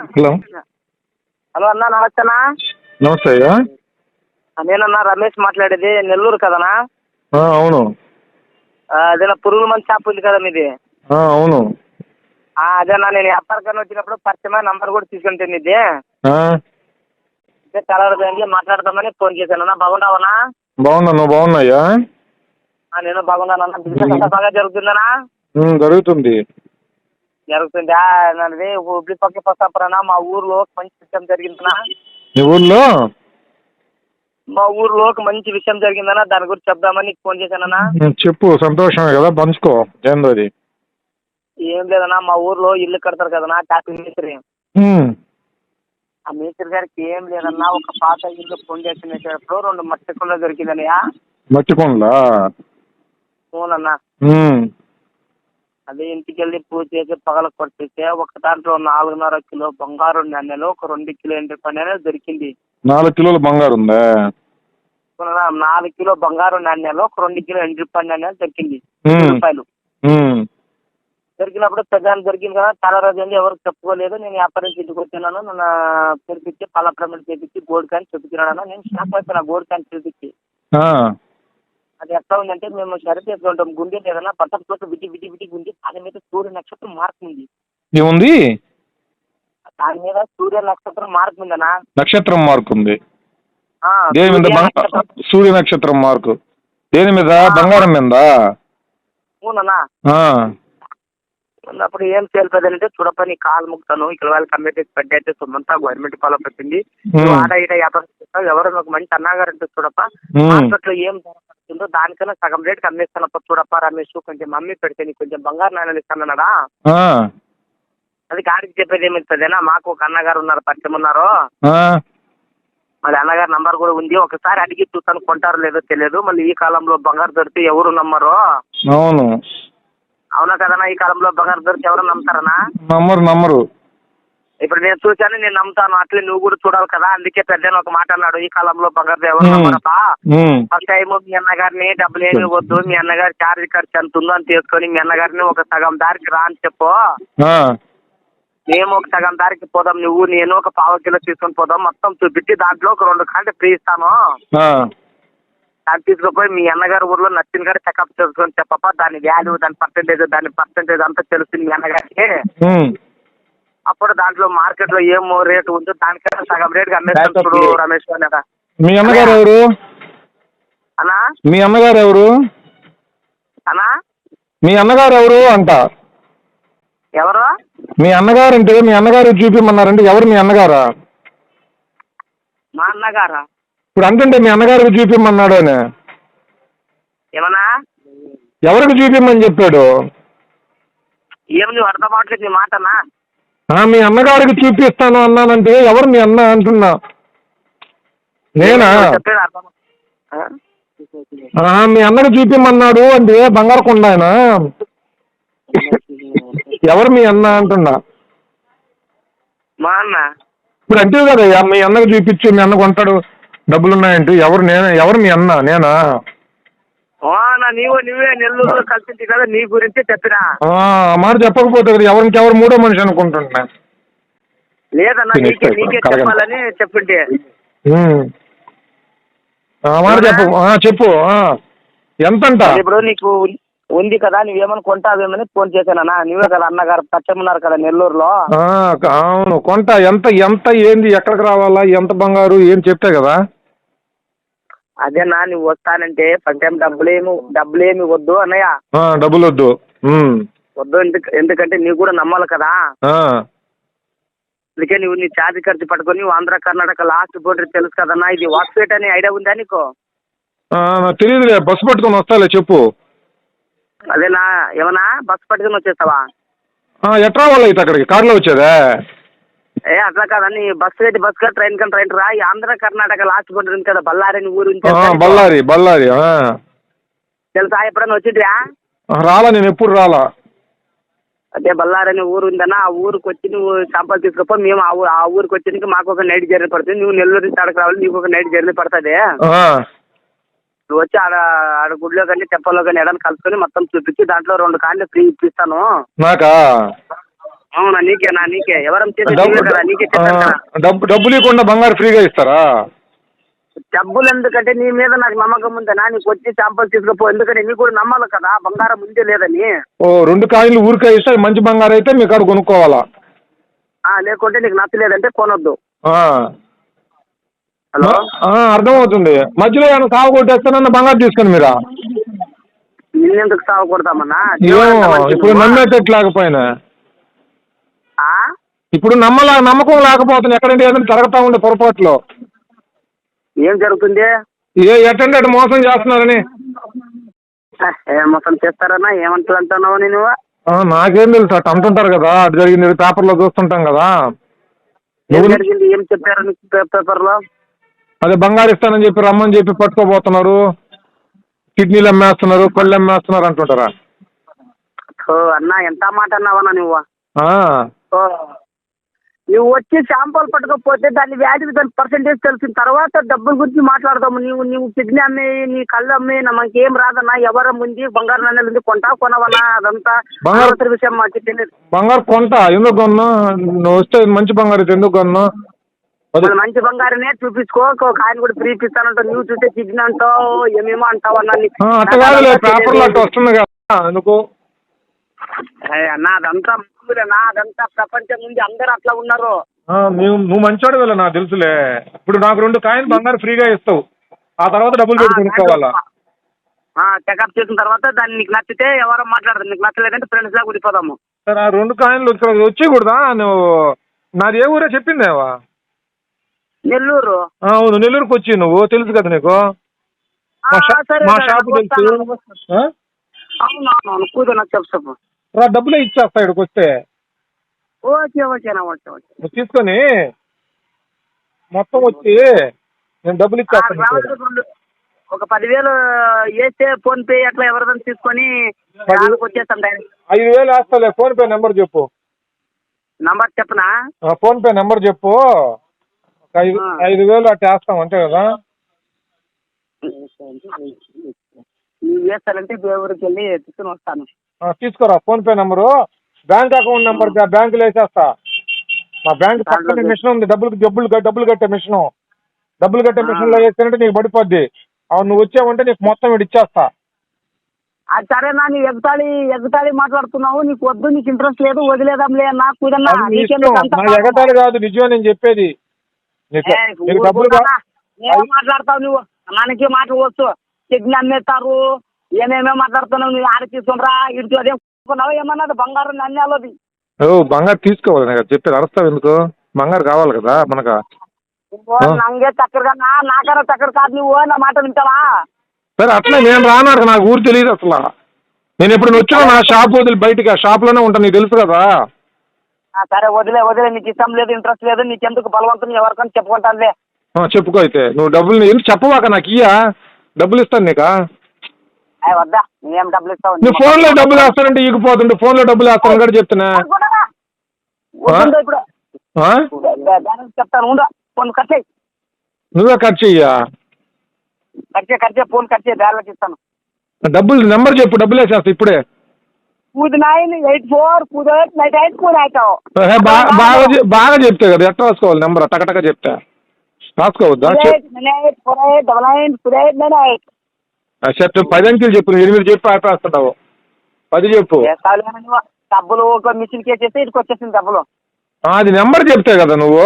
Hello. Hello అన్న నమస్తేనా? నమస్తే అయ్యా. నేనన్నా రమేష్ మాట్లాడేది నెల్లూరు కదనా? ఆ, అవును. ఆ, అదేనా పురుగుల మంది షాప్ ఉంది కదా మీది? ఆ, అవును. ఆ, అదేనా నేను వ్యాపారకన్నా వచ్చినప్పుడు పరిచయమైన నంబర్ కూడా తీసుకుంటుంది ఇది ఆ, అదే చాలా రోజులైంది మాట్లాడదామని ఫోన్ చేశానన్నా బాగున్నావనా బాగున్నా నువ్వు బాగున్నాయ్యా ఆ, నేను బాగున్నానన్నా. బిజినెస్ అంతా బాగా జరుగుతుందనా ఉమ్, జరుగుతుంది. జరుగుతుందా. నాది ఉబ్బి పక్క పస్తాపురనా మా ఊర్లో ఒక మంచి విషయం జరిగిందనా మీ ఊర్లో? మా ఊర్లో ఒక మంచి విషయం జరిగిందనా దాని గురించి చెప్దామని నీకు ఫోన్ చేశానన్నా. చెప్పు సంతోషమే కదా పంచుకో ఏందో అది ఏం లేదన్నా మా ఊర్లో ఇల్లు కడతారు కదనా టాపీ మేస్త్రి. ఆ మేస్త్రి గారికి ఏం లేదన్నా ఒక పాత ఇల్లు ఫౌండేషన్ వేసేటప్పుడు రెండు మట్టి కుండ దొరికిందనయ్యా మట్టి కొండలా? అవునన్నా. అదే ఇంటికి వెళ్ళి పూజ చేసి పగల కొట్టేస్తే ఒక దాంట్లో నాలుగున్నర కిలో బంగారు నాణ్యాలు ఒక రెండు కిలో ఎండు పన్నెలు దొరికింది. నాలుగు కిలోల బంగారు ఉందా? నాలుగు కిలో బంగారు నాణ్యాలు ఒక రెండు కిలో ఎండు పన్నెలు దొరికింది. మ్మ్. వెయ్యి రూపాయలు. దొరికినప్పుడు పెద్ద దొరికింది కదా చాలా రోజు ఏంది ఎవరికి చెప్పుకోలేదు. నేను వ్యాపారం నుంచి ఇంటికి వచ్చినాను నన్ను పిలిపించి పళ్ళ ప్రమిట్ చేపించి గోల్డ్ కాయిన్ చూపించినాను నేను షాక్ అయిపోయినా గోల్డ్ కాయిన్ చూపించి అది ఎట్లా ఉందంటే మేము షరత్ ఉంటాం. గుండె ఏదైనా బట్టల కోసం విటి విటి విటి గుండి. దాని మీద సూర్య నక్షత్రం మార్క్ ఉంది. ఏముంది? దాని మీద సూర్య నక్షత్రం మార్క్ ఉందనా నక్షత్రం మార్క్ ఉంది. దేని మీద? సూర్య నక్షత్రం. మార్కు దేని మీద. బంగారం మీద? అవునన్నా. ఉన్నప్పుడు ఏం చేయలేదు చూడప్ప నీ కాలు ముక్తాను ఇక్కడ వాళ్ళ కమిటీ అయితే సొమ్మంతా గవర్నమెంట్ ఫాలో పెట్టింది ఆడ ఈడ వ్యాపారం ఎవరో ఒక మంచి అన్నగారు అంటే చూడప్ప. మార్కెట్లో ఏం పడుతుందో దానికన్నా సగం రేటుకి అమ్మేస్తానప్ప చూడప్ప రమేష్ కొంచెం మమ్మీ పెడితే నీకు కొంచెం బంగారు నాణ్యాలు ఇస్తానన్నాడా? అది గాడికి చెప్పేది ఏమిస్తుందేనా మాకు ఒక అన్నగారు ఉన్నారు పరిచయం ఉన్నారు? మరి అన్నగారి నంబర్ కూడా ఉంది. ఒకసారి అడిగి చూస్తాను కొంటారో లేదో తెలియదు. మళ్ళీ ఈ కాలంలో బంగారు దొరికితే ఎవరు నమ్మరు? అవును. అవునా కదనా ఈ కాలంలో బంగారు దొరికి ఎవరు నమ్ముతారనా? నమ్మరు నమ్మరు. ఇప్పుడు నేను చూశాను నేను నమ్ముతాను. అట్లే నువ్వు కూడా చూడాలి కదా. అందుకే పెద్ద ఒక మాట అన్నాడు. ఈ కాలంలో బంగారు ఎవరు ఫస్ట్ టైం మీ అన్నగారిని డబ్బులు ఏమి వద్దు. మీ అన్నగారి చార్జ్ ఖర్చు ఎంత ఉందో అని తీసుకొని మీ అన్నగారిని ఒక సగం దారికి రా అని చెప్పు. మేము ఒక సగం దారికి పోదాం. నువ్వు నేను ఒక పావు కిలో తీసుకొని పోదాం. మొత్తం చూపించి దాంట్లో ఒక రెండు కాంటే ఫ్రీ ఇస్తాను. దాన్ని తీసుకుపోయి మీ అన్నగారి ఊర్లో నచ్చిన గారు చెకప్ చేసుకొని చెప్పప్ప. దాని వాల్యూ దాని పర్సెంటేజ్ దాని పర్సెంటేజ్ అంతా తెలుస్తుంది మీ అన్నగారికి. అప్పుడు దాంట్లో మార్కెట్లో ఏం రేటు ఉందో దానికన్నా సగం రేటుకి అమ్మేస్తాను చూడు రమేష్ అన్నగా మీ అన్నగారు ఎవరు? అన్నా? మీ అన్నగారు ఎవరు? అన్నా? మీ అన్నగారు ఎవరు అంట. ఎవరు? మీ అన్నగారు అంటే మీ అన్నగారు చూపిమన్నారంటే ఎవరు మీ అన్నగారా? మా అన్నగారా? ఇప్పుడు అంటుంటే మీ అన్నగారికి చూపిమన్నాడు అని. ఏమన్నా? ఎవరికి చూపిమని చెప్పాడు? ఏం నువ్వు అర్థం అవట్లేదు నీ మాట అన్నా ఆ, మీ అన్నగారికి చూపిస్తాను అన్నానంటే ఎవరు మీ అన్న అంటున్నా? నేనా? మీ అన్నకి చూపిమన్నాడు అంటే బంగారు కొండ ఆయన ఎవరు మీ అన్న అంటున్నా? మా అన్న. ఇప్పుడు అంటే కదా మీ అన్నకి చూపించు మీ అన్న కొంటాడు డబ్బులు ఉన్నాయంటే ఎవరు నేను ఎవరు మీ అన్న నేనా? నీవు నువ్వే నెల్లూరులో కలిసింది కదా నీ గురించి చెప్పినా. ఆ ఆ మాట చెప్పకపోతే ఎవరికి ఎవరు మూడో మనిషి అనుకుంటున్నా లేదన్నా నీకే నీకే చెప్పాలని చెప్పింటే. మాట చెప్పు చెప్పు ఆ. ఎంతంట? ఇప్పుడు నీకు ఉంది కదా నువ్వేమని కొంటావేమని ఫోన్ చేశానన్నా. నువ్వే కదా అన్నగారు పరిచయం ఉన్నారు కదా నెల్లూరులో. అవును కొంట ఎంత ఎంత ఏంది ఎక్కడికి రావాలా ఎంత బంగారు ఏం చెప్తే కదా. అదేనా నువ్వు వస్తానంటే ఫస్ట్ టైం డబ్బులేమి డబ్బులేమి వద్దు అన్నయ్య. డబ్బులు వద్దు. వద్దు ఎందుకు ఎందుకంటే నీకు కూడా నమ్మాలి కదా. అందుకే నువ్వు నీ ఛార్జ్ ఖర్చు పట్టుకొని ఆంధ్ర కర్ణాటక లాస్ట్ బోర్డర్ తెలుసు కదన్నా ఇది వాక్స్పేట్ అనే ఐడియా ఉందా నీకు? తెలియదులే బస్సు పట్టుకొని వస్తాలే చెప్పు. అదేనా ఏమన్నా బస్ పట్టుకొని వచ్చేస్తావా? ఎట్లా రావాలి అయితే అక్కడికి? కార్లో వచ్చేదా? ఏ అట్లా కాదని బస్ రేటు బస్ కా ట్రైన్ కానీ ట్రైన్ రా ఈ ఆంధ్ర కర్ణాటక లాస్ట్ ఉంది కదా బళ్ళారి అని ఊరు ఆ? బళ్ళారి బళ్ళారి ఆ. తెలుసా ఎప్పుడన్నా వచ్చిండ్రా? రాలా నేను ఎప్పుడు రాలా. అదే బళ్ళారి అనే ఊరు ఉందన్న ఆ ఊరికి వచ్చి నువ్వు సంపల్ తీసుకుపో మేము ఆ ఊరు ఆ ఊరికి వచ్చి మాకు ఒక నైట్ జర్నీ పడుతుంది. నువ్వు నెల్లూరు నుంచి అక్కడికి రావాలి నీకు ఒక నైట్ జర్నీ పడుతుంది. ఆ, నువ్వు వచ్చి ఆడ ఆడ గుడిలో కానీ తెప్పలో కానీ ఎడని కలుసుకొని మొత్తం చూపించి దాంట్లో రెండు కాళ్ళు ఫ్రీ ఇప్పిస్తాను. నాకా? అవునా నీకేనా నీకే. ఎవరం డబ్బు డబ్బులు ఇవ్వకుండా బంగారు ఫ్రీగా ఇస్తారా? డబ్బులు ఎందుకంటే నీ మీద నాకు నమ్మకం ఉందనా నీకు వచ్చి శాంపుల్ తీసుకుపో. ఎందుకంటే నీకు కూడా నమ్మాలి కదా బంగారం ఉందే లేదని. ఓ రెండు కాయిన్లు ఊరికే ఇస్తే మంచి బంగారు అయితే మీ కాడ కొనుక్కోవాలా? ఆ, లేకుంటే నీకు నచ్చలేదంటే కొనొద్దు. హలో? అర్థమవుతుంది. మధ్యలో ఏమైనా కావు కొట్టేస్తానన్న బంగారు తీసుకుని మీరా? నిన్నెందుకు సాగు కొడతామన్నా? ఇప్పుడు నువ్వు. ఇప్పుడు నమ్మలా నమ్మకం లేకపోతుంది. ఎక్కడంటే ఏదైనా జరుగుతూ ఉండే పొరపాట్లు. ఏం జరుగుతుంది? ఏ ఎట్టంటే అటు మోసం చేస్తున్నారని. ఏం మొత్తం చేస్తారన్నా? ఏమంటారు అంటున్నావు నేను ఆ, నాకేం తెలుసు. అటు అంటుంటారు కదా. అటు జరిగింది. ఇది పేపర్లో చూస్తుంటాం కదా. ఏం నువ్వు జరిగింది? ఏం చెప్పారు నీకు పే- పేపర్లో? అదే బంగారు ఇస్తానని చెప్పి రమ్మని చెప్పి పట్టుకోబోతున్నారు. కిడ్నీలు అమ్మేస్తున్నారు కళ్ళు అమ్మేస్తున్నారు అంటుంటారా? ఓ అన్నా ఎంత మాట అన్నావన్నా నువ్వు? ఆ, ఓ నువ్వు వచ్చి శాంపుల్ పట్టుకోకపోతే దాని వ్యాధికి దాని పర్సంటేజ్ తెలిసిన తర్వాత డబ్బుల గురించి మాట్లాడదాము. నీవు నీవు కిడ్నీ అమ్మి నీ కళ్ళు అమ్మి నా మనకేం రాదన్నా ఎవరం ఉంది బంగారు నాణ్యాలు ఉంది కొంటా కొనవన్నా అదంతా విషయం మాకు తెలియదు. బంగారు కొంట ఎందుకు కొన్నా? నువ్వు వస్తే మంచి బంగారు ఎందుకు కొన్నా? మంచి బంగారనే చూపించుకో ఆయన కూడా ఫ్రీ ఇస్తానంటావు నువ్వు చూస్తే కిడ్నీ అంటావు ఏమేమో అంటావు అన్నా అట్ట వస్తుంది కదా అన్నా అదంతా మామూలేనా అదంతా ప్రపంచం ఉంది అందరూ అట్లా ఉన్నారు. నువ్వు మంచోడు వెళ్ళ నాకు తెలుసులే. ఇప్పుడు నాకు రెండు కాయిన్ బంగారు ఫ్రీగా ఇస్తావు. ఆ తర్వాత డబ్బులు పెట్టి కొనుక్కోవాలా? చెకప్ చేసిన తర్వాత దాన్ని నీకు నచ్చితే ఎవరో మాట్లాడదు నీకు నచ్చలేదంటే ఫ్రెండ్స్ లాగా ఉండిపోదాము సరే ఆ రెండు కాయిన్లు ఇక్కడ వచ్చేయకూడదా? నువ్వు నాది ఏ ఊరే చెప్పిందేవా నెల్లూరు. అవును నెల్లూరుకి వచ్చి నువ్వు. తెలుసు కదా నీకు? మా షాపు తెలుసు. వస్తాను. ఆ? అవును అవును అవును కూతురు నాకు చెప్పు చెప్పు. రా డబ్బులే ఇచ్చేస్తా ఇక్కడికి వస్తే. ఓకే ఓకేనా ఓకే ఓకే నువ్వు తీసుకొని మొత్తం వచ్చి నేను డబ్బులు ఆ, ఇచ్చేస్తాను నీకు. రావచ్చు రెండు ఒక పదివేలు వేస్తే ఫోన్ పే అట్లా ఎవరిదని తీసుకొని పది- దానికి వచ్చేస్తాం డైరెక్ట్. ఐదు వేలు వేస్తాలే ఫోన్ పే నెంబర్ చెప్పు. నంబర్ చెప్పనా? ఆ, ఫోన్ పే నెంబర్ చెప్పు. ఒక ఐదు ఆ. ఐదు వేలు అట్లా వేస్తాం అంతే కదా? నువ్వు వేస్తానంటే ఊరికి వెళ్ళి తీసుకుని వస్తాను. తీసుకోరా PhonePe number. Bank account number బ్యాంకులో వేసేస్తా. మా బ్యాంక్ పక్కనే మిషన్ ఉంది డబ్బులు డబ్బులు డబ్బులు కట్టే మిషన్. డబ్బులు కట్టే. మిషన్లో వేస్తానంటే నీకు పడిపోద్ది. అవును నువ్వు వచ్చావంటే నీకు మొత్తం ఇటు ఇచ్చేస్తా. అది సరేనా నీ ఎగతాళి ఎగతాళి మాట్లాడుతున్నావు. నీకు వద్దు నీకు ఇంట్రెస్ట్ లేదు వదిలేదాంలే కుదన్నా నీ నా కోపం? ఎగతాళి కాదు నిజమే నేను చెప్పేది. మాట్లాడతావు నువ్వు? మనకి మాటలు వచ్చు కిడ్నీ అమ్మేస్తారు ఏమేమో మాట్లాడుతున్నావు? నువ్వు ఆడ తీసుకురా ఇటు అదేం? ఏమన్నది బంగారం నాణ్యాలది ఓ బంగారు తీసుకోవాలి నాకు చెప్పేది అరుస్తావు ఎందుకు? బంగారు కావాలి కదా మనకు. నంగే చక్కరగా నాకన్నా చక్కర కాదు నువ్వు నా మాట వింటావా? సరే అట్లే నేను రానాడు నాకు ఊరు తెలియదు అసలు. నేను ఎప్పుడు వచ్చినా నా షాప్ వదిలి బయటికి ఆ షాప్లోనే ఉంటాను నీకు తెలుసు కదా. ఆ, సరే వదిలే వదిలే నీకు ఇష్టం లేదు ఇంట్రెస్ట్ లేదు నీకెందుకు బలవంతం ఎవరికైనా చెప్పుకుంటానులే చెప్పుకో అయితే. నువ్వు డబ్బులు ఎందుకు చెప్పవాక నాకు ఇయ్యా. డబ్బులు ఇస్తాను నీకా? వద్దా? నేనేం డబ్బులు ఇస్తావు? నువ్వు ఫోన్లో డబ్బులు వేస్తానంటే ఈగిపోతుంటే ఫోన్లో డబ్బులు వేస్తాను. కూడా చెప్తున్నా. ఇప్పుడు. ఆ? బ్యాలెన్స్ చెప్తాను. ఫోన్ కట్ చేయి. నువ్వే చెయ్యా? కట్ చేయి కట్ చేయి. ఫోన్ కట్ చేయి. బ్యాలెన్స్ ఇస్తాను. డబ్బులు నెంబర్ చెప్పు. డబ్బులు వేసేస్తా ఇప్పుడే. నైన్ ఎయిట్ ఫోర్ కూది ఎయిట్ నైన్ ఎయిట్ కూది అవుతావు ఏ, బా- బాగా చె- బాగా చెప్తే కదా. ఎట్లా రాసుకోవాలి నెంబర్? టకటక చెప్తా. రాసుకోవద్దా? చెప్. ఎయిట్ డబల్ నైన్ కూది ఎయిట్ నైన్ ఎయిట్. ఆ, చెప్పు పది అంకెలు చెప్పు నువ్వు ఎనిమిది చెప్పి ఆపేస్తున్నావు పది చెప్పు. డబ్బులు ఒక మిషన్ కేసేస్తే ఇటుకు వచ్చేసింది డబ్బులు అది నెంబర్ చెప్తే కదా నువ్వు.